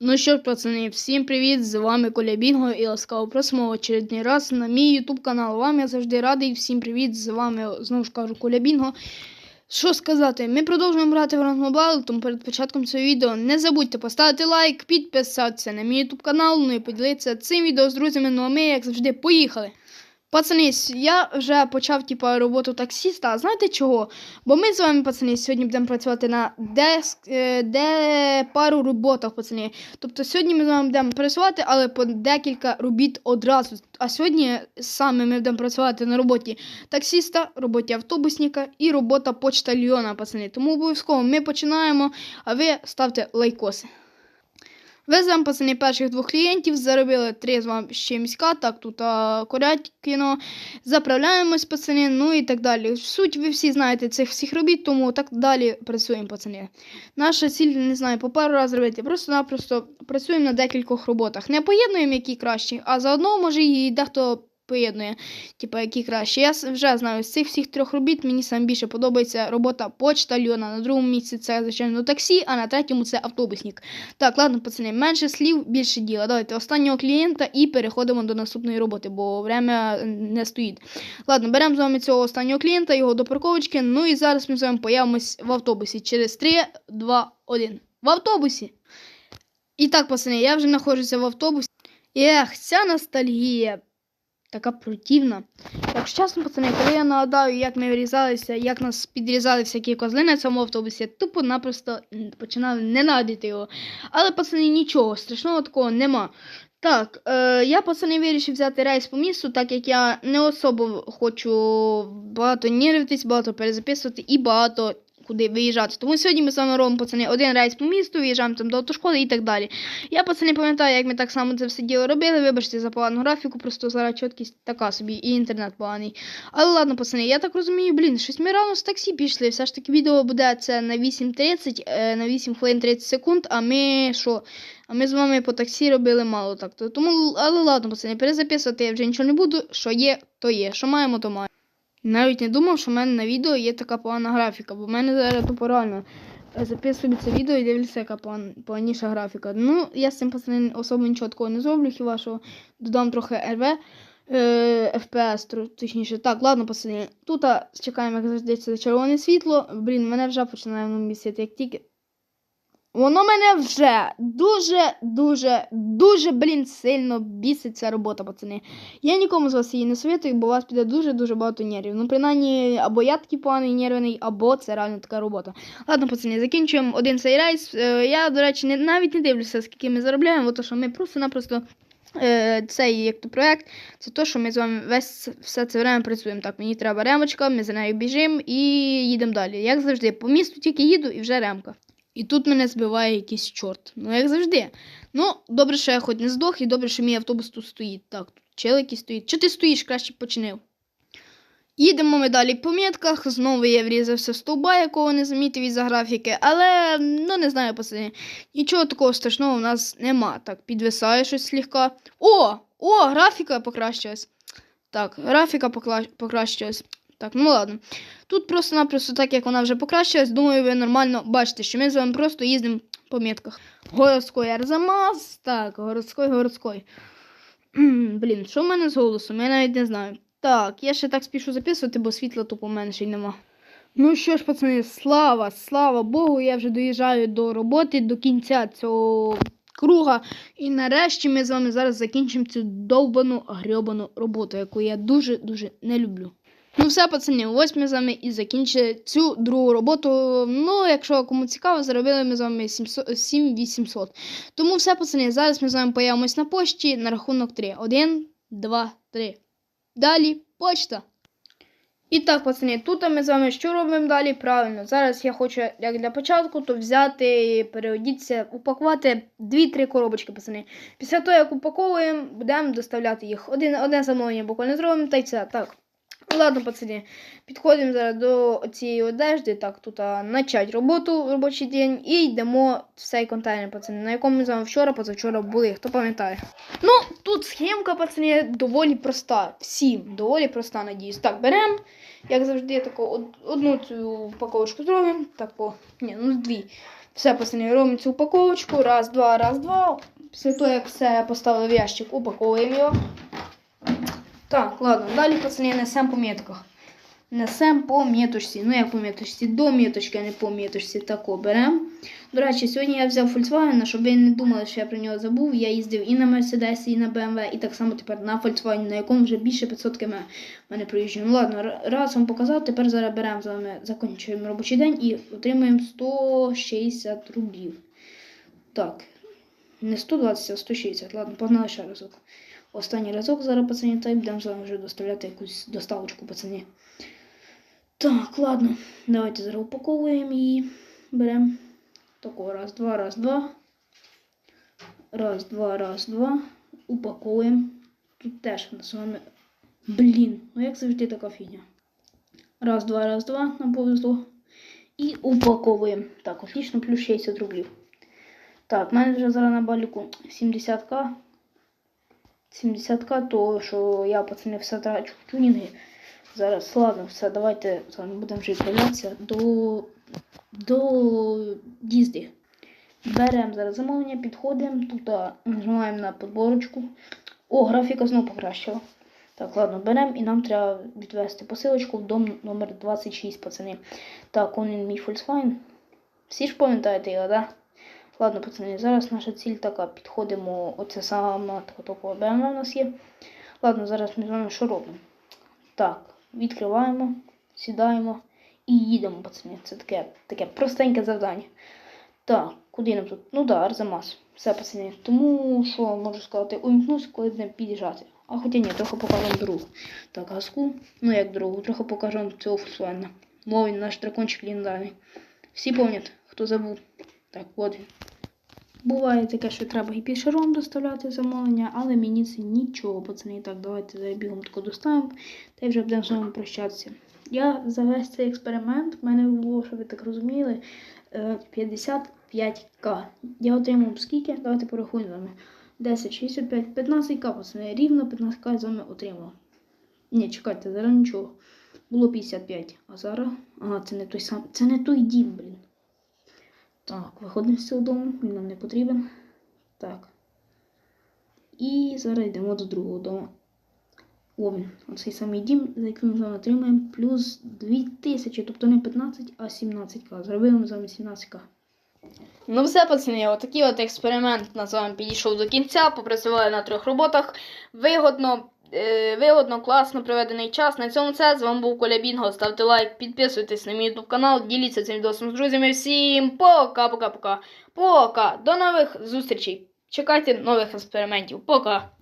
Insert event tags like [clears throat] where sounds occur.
Ну що ж, пацани, всім привіт! З вами Коля Бінго і ласкаво просимо очередний раз на мій ютуб канал. Вам я завжди радий. Всім привіт! З вами знову ж кажу Коля Бінго. Що сказати, ми продовжуємо грати в Grand Mobile, тому перед початком цього відео не забудьте поставити лайк, підписатися на мій ютуб канал, ну і поділитися цим відео з друзями. Ну а ми, як завжди, поїхали. Пацани, я вже почав типа, роботу таксіста. А знаєте чого? Бо ми з вами, пацани, сьогодні будемо працювати на деск, е, де пару роботах, пацани. Тобто сьогодні ми з вами будемо працювати, але по декілька робіт одразу. А сьогодні саме ми будемо працювати на роботі таксіста, роботі автобусника і робота почтальйона, пацани. Тому обов'язково ми починаємо, а ви ставте лайкоси. Веземо, пацани, перших двох клієнтів, заробили три з вами ще міська, так тут а, Корякіно, заправляємось, пацани, ну і так далі. Суть ви всі знаєте цих всіх робіт, тому так далі працюємо, пацани. Наша ціль, не знаю, по пару разів робити, просто-напросто працюємо на декількох роботах. Не поєднуємо, які кращі, а заодно, може, і дехто поєднує, типу, які краще. Я вже знаю, з цих всіх трьох робіт мені саме більше подобається робота почтальйона. На другому місці це, звичайно, таксі, а на третьому це автобусник. Так, ладно, пацани, менше слів, більше діла. Давайте останнього клієнта і переходимо до наступної роботи, бо время не стоїть. Ладно, беремо з вами цього останнього клієнта, його до парковочки. Ну і зараз ми з вами появимось в автобусі через 3, 2, 1. В автобусі. І так, пацани, я вже знаходжуся в автобусі. Ех, ця ностальгія. Така противна. Якщо чесно, пацани, коли я нагадаю, як ми вирізалися, як нас підрізали всякі козли на цьому автобусі, я тупо-напросто починав ненавидіти його. Але, пацани, нічого, страшного такого нема. Так, е, я, пацани, вирішив взяти рейс по місту, так як я не особо хочу багато нервитись, багато перезаписувати і багато куди виїжджати. Тому сьогодні ми з вами робимо, пацани, один рейс по місту, виїжджаємо там до автошколи і так далі. Я, пацани, пам'ятаю, як ми так само це все діло робили. Вибачте за погану графіку, просто зараз чіткість така собі, і інтернет поганий. Але ладно, пацани, я так розумію, блін, щось ми рано з таксі пішли. Все ж таки відео буде це на 8.30, е, на 8 хвилин 30 секунд, а ми що? А ми з вами по таксі робили мало так. То- Тому, але ладно, пацани, перезаписувати я вже нічого не буду. Що є, то є. Що маємо, то маємо. Навіть не думав, що в мене на відео є така погана графіка, бо в мене зараз тупо реально е, записую це відео і дивлюся, яка поган- поганіша графіка. Ну, я з цим пацани особо нічого такого не зроблю, хіба що додам трохи RV, е, FPS, точніше. Так, ладно, пацани. Тут чекаємо, як завжди, це червоне світло. Блін, мене вже починає місяти, як тільки. Воно мене вже дуже, дуже, блін, сильно бісить ця робота, пацани. Я нікому з вас її не советую, бо у вас піде дуже-дуже багато нервів. Ну, принаймні, або я такий поганий нервний, або це реально така робота. Ладно, пацани, закінчуємо один цей рейс. Е, я, до речі, не, навіть не дивлюся, скільки ми заробляємо, бо то, що ми просто-напросто. Е, цей як то проект, це то, що ми з вами весь все це время працюємо. Так, мені треба ремочка, ми за нею біжимо і їдемо далі. Як завжди, по місту тільки їду і вже ремка. І тут мене збиває якийсь чорт. Ну, як завжди. Ну, добре, що я хоч не здох, і добре, що мій автобус тут стоїть. Так, тут чел стоїть. Чи ти стоїш, краще починив. Їдемо ми далі по метках. Знову я врізався в стовба, якого не замітив із-за графіки. Але, ну не знаю, пацани. Нічого такого страшного в нас нема. Так, підвисає щось слегка. О! О, графіка покращилась. Так, графіка покла- покращилась. Так, ну ладно. Тут просто-напросто, так як вона вже покращилась, думаю, ви нормально бачите, що ми з вами просто їздимо по метках. Городський Арзамас. Так, городський, городський. [clears throat] Блін, що в мене з голосом? Я навіть не знаю. Так, я ще так спішу записувати, бо світла тупо ще й нема. Ну що ж, пацани, слава, слава Богу, я вже доїжджаю до роботи, до кінця цього круга. І нарешті ми з вами зараз закінчимо цю довбану грьобану роботу, яку я дуже-дуже не люблю. Ну все, пацани, ось ми з вами і закінчили цю другу роботу. Ну, якщо кому цікаво, заробили ми з вами 700 7800. Тому все, пацани, зараз ми з вами появимось на пошті на рахунок 3. 1, 2, 3. Далі почта. І так, пацани, тут ми з вами що робимо далі? Правильно, зараз я хочу, як для початку, то взяти, переодітися, упакувати 2-3 коробочки, пацани. Після того, як упаковуємо, будемо доставляти їх. Один, одне замовлення буквально зробимо, та й це. Так. Ладно, пацани, підходимо зараз до цієї одежди. Так, тут начать роботу робочий день і йдемо в цей контейнер, пацани, на якому ми з вами вчора, позавчора були, хто пам'ятає. Ну, тут схемка, пацани, доволі проста. Всім доволі проста, надіюсь. Так, беремо, як завжди, таку одну цю упаковочку зробимо. Так, по. Ні, ну дві. Все, пацани, робимо цю упаковочку. Раз, два, раз, два. Після того, як все поставили в ящик, упаковуємо його. Так, ладно, далі, пацани, несемо по метках. Несемо по меточці. Ну, як по меточці, до меточки, а не по меточці. Тако беремо. До речі, сьогодні я взяв Volkswagen, щоб ви не думали, що я про нього забув. Я їздив і на Mercedes, і на BMW, і так само тепер на Volkswagen, на якому вже більше 500 км мене проїжджає. Ну ладно, раз вам показав, тепер зараз беремо з вами, закінчуємо робочий день і отримуємо 160 рублів. Так, не 120, а 160. Ладно, погнали ще разок. Останній разок зараз, пацані, та й будемо з вами вже доставляти якусь доставочку, пацані. Так, ладно, давайте зараз упаковуємо її. Беремо. Тако, раз, два, раз, два. Раз, два, раз, два. Упаковуємо. Тут теж з вами. Блін, ну як завжди така фігня. Раз, два, раз, два, нам повезло. І упаковуємо. Так, отлично, плюс 60 рублів. Так, в мене вже зараз на баліку 70к. 70к, то що я пацани все трачу в тюнінги. Зараз, ладно, все, давайте вами будемо вже відправлятися до, до їзди. Беремо зараз замовлення, підходимо, тут нажимаємо на подборочку. О, графіка знову покращила. Так, ладно, беремо і нам треба відвести посилочку в дом номер 26, пацани. Так, он мій Volkswagen. Всі ж пам'ятаєте його, да? Ладно, пацани, зараз наша ціль така. Підходимо, оце сама така такого BMW у нас є. Ладно, зараз ми з вами що робимо? Так, відкриваємо, сідаємо і їдемо, пацани. Це таке, таке простеньке завдання. Так, куди нам тут? Ну да, Арзамас. Все, пацани. Тому що можу сказати, увімкнусь, коли будемо під'їжджати. А хоча ні, трохи покажу вам дорогу. Так, газку. Ну як дорогу, трохи покажу цього Volkswagen. Мовін, наш дракончик ліндарний. Всі пам'ятають, хто забув. Так, от. Буває таке, що треба і пішером доставляти замовлення, але мені це нічого, пацани. Так, давайте зараз бігом тако доставимо, та й вже будемо з вами прощатися. Я за весь цей експеримент, в мене було, щоб ви так розуміли, е, 55к. Я отримав скільки? Давайте порахуємо з вами. 10, 65, 15к, пацани. Рівно 15к я з вами отримав. Ні, чекайте, зараз нічого. Було 55, а зараз. Ага, це не той сам. Це не той дім, блін. Так, виходимо з цього дому, він нам не потрібен. Так. І зараз йдемо до другого дому. О, він, оцей самий дім, за який ми з вами отримаємо, плюс 2000, тобто не 15, а 17к. Зробили ми з вами 17к. Ну все, пацани, отакий от експеримент на з вами підійшов до кінця. Попрацювали на трьох роботах. Вигодно, вигодно, класно проведений час. На цьому все. З вами був Коля Бінго. Ставте лайк, підписуйтесь на мій YouTube канал, діліться цим відосом з друзями. Всім пока-пока-пока. Пока. До нових зустрічей. Чекайте нових експериментів. Пока.